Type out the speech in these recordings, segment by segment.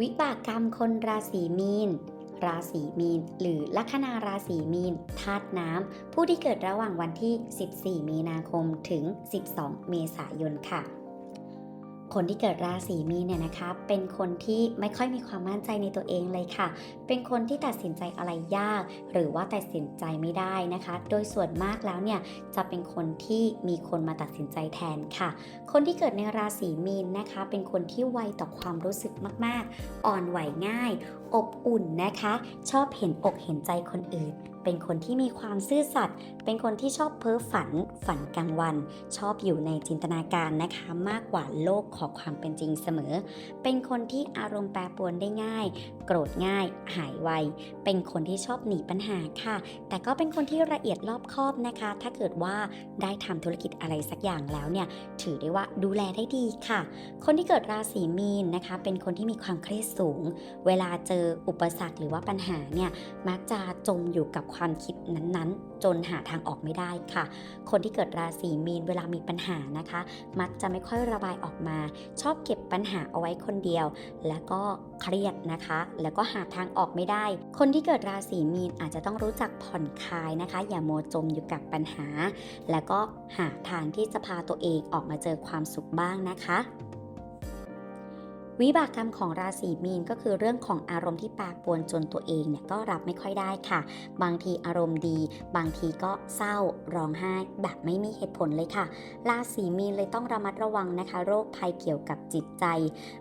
วิบากกรรมคนราศีมีน ราศีมีน หรือลัคนาราศีมีนธาตุน้ำ ผู้ที่เกิดระหว่างวันที่ 14 มีนาคมถึง 12 เมษายนค่ะ คนที่เกิดราศีมีนเนี่ยนะคะ เป็นคนที่ไม่ค่อยมีความมั่นใจในตัวเองเลยค่ะ เป็นคนที่ตัดสินใจอะไรยาก หรือว่าตัดสินใจไม่ได้นะคะ โดยส่วนมากแล้วเนี่ยจะเป็นคนที่มีคนมาตัดสินใจแทนค่ะ คนที่เกิดในราศีมีนนะคะ เป็นคนที่ไวต่อความรู้สึกมาก ๆ อ่อนไหวง่าย อบอุ่นนะคะ ชอบเห็นอกเห็นใจคนอื่น เป็นคนที่มีความซื่อสัตย์ เป็นคนที่ชอบเพ้อฝัน ฝันกลางวัน ชอบอยู่ในจินตนาการนะคะ มากกว่าโลกของความเป็นจริงเสมอ เป็นคนที่อารมณ์แปรปรวนได้ง่าย โกรธง่าย หายไว เป็นคนที่ชอบหนีปัญหาค่ะ แต่ก็เป็นคนที่ละเอียดรอบคอบนะคะ ถ้าเกิดว่าได้ทำธุรกิจอะไรสักอย่างแล้วเนี่ย ถือได้ว่าดูแลได้ดีค่ะ คนที่เกิดราศีมีนนะคะ เป็นคนที่มีความเครียดสูง เวลาเจออุปสรรคหรือว่าปัญหาเนี่ย มักจะจมอยู่กับความคิดนั้นๆ จนหาทางออกไม่ได้ค่ะ คนที่เกิดราศีมีนเวลามีปัญหานะคะ มักจะไม่ค่อยระบายออกมา ชอบเก็บปัญหาเอาไว้คนเดียว แล้วก็เครียดนะคะ แล้วก็หาทางออกไม่ได้ คนที่เกิดราศีมีนอาจจะต้องรู้จักผ่อนคลายนะคะ อย่าโมวจมอยู่กับปัญหา แล้วก็หาทางที่จะพาตัวเองออกมาเจอความสุขบ้างนะคะ วิบากกรรมของราศีมีนก็คือเรื่องของอารมณ์ที่แปรปวนจนตัวเองเนี่ยก็รับไม่ค่อยได้ค่ะ บางทีอารมณ์ดี บางทีก็เศร้าร้องไห้แบบไม่มีเหตุผลเลยค่ะ ราศีมีนเลยต้องระมัดระวังนะคะ โรคภัยเกี่ยวกับจิตใจ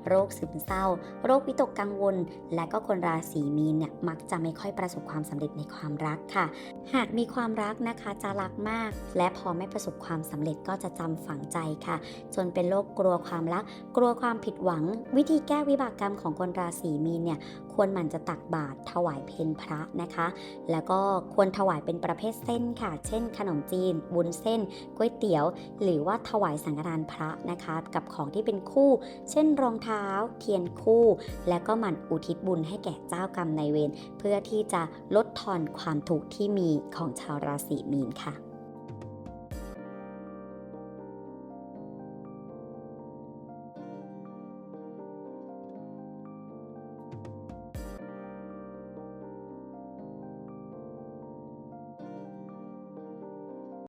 โรคซึมเศร้า โรควิตกกังวล และก็คนราศีมีนเนี่ยมักจะไม่ค่อยประสบความสำเร็จในความรักค่ะ หากมีความรักนะคะจะรักมาก และพอไม่ประสบความสำเร็จก็จะจำฝังใจค่ะ จนเป็นโรคกลัวความรัก กลัวความผิดหวังวิธีแก้วิบากกรรมของคนราศีมีนเนี่ยควรหมั่นจะตักบาตรถวายเพลพระนะคะ แล้วก็ควรถวายเป็นประเภทเส้นค่ะ เช่น ขนมจีนวุ้นเส้นก๋วยเตี๋ยว หรือว่าถวายสังฆทานพระนะคะ กับของที่เป็นคู่ เช่น รองเท้า เทียนคู่ แล้วก็หมั่นอุทิศบุญให้แก่เจ้ากรรมนายเวรเพื่อที่จะลดทอนความทุกข์ที่มีของชาวราศีมีนค่ะ